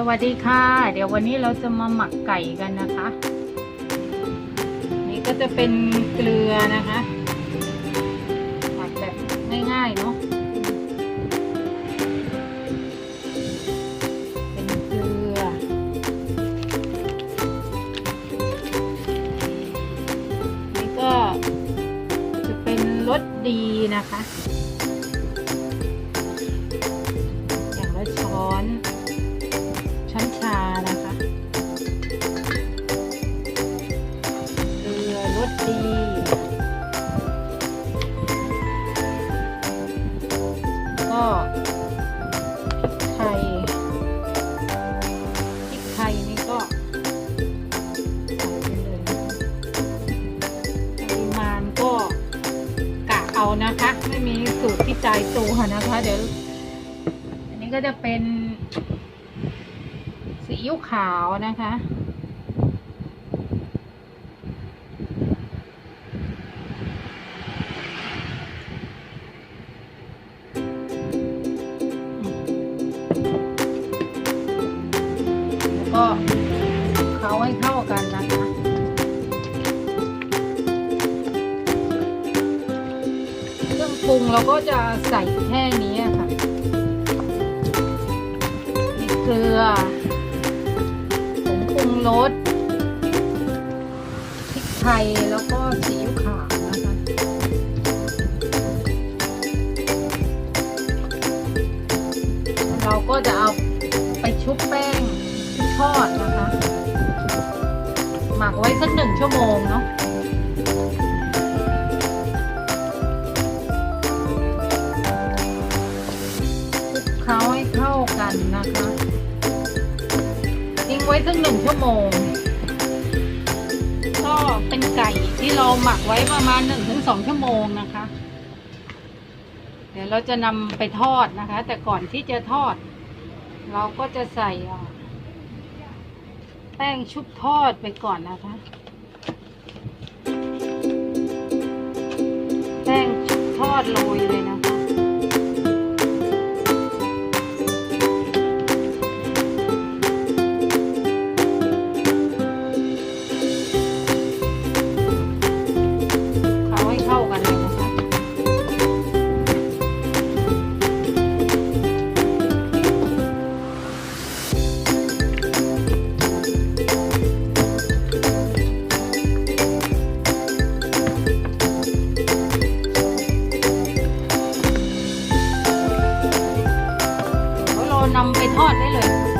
สวัสดีค่ะ เดี๋ยววันนี้เราจะมาหมักไก่กันนะคะ นี่ก็จะเป็นเกลือนะคะหมักแบบง่ายๆเนาะเป็นเกลือ นี่ก็จะเป็นรสดีนะคะ ก็พริกไทยพริกไทยนี่ก็ใส่ไปเลยปริมาณก็กะเอานะคะ ไม่มีสูตรที่ใจายตัวนะคะ เดี๋ยว อันนี้ก็จะเป็นซีอิ๊วขาวนะคะ ให้เข้ากันนะคะเครื่องปรุงเราก็จะใส่แค่นี้ค่ะมีเกลือผงปรุงรสพริกไทยแล้วก็ซีอิ๊วขาวนะคะเราก็จะเอาไปชุบแป้งที่ทอดนะคะ มักไว้สักหนึ่งชั่วโมงเนาะคลุกเคล้าให้เข้ากันนะคะ ทิ้งไว้สักหนึ่งชั่วโมง ก็เป็นไก่ที่เราหมักไว้ประมาณหนึ่งถึงสองชั่วโมงนะคะ เดี๋ยวเราจะนำไปทอดนะคะ แต่ก่อนที่จะทอด เราก็จะใส่ แป้งชุบทอดไปก่อนนะคะ แป้งชุบทอดโรยเลยนะ ทอดได้เลย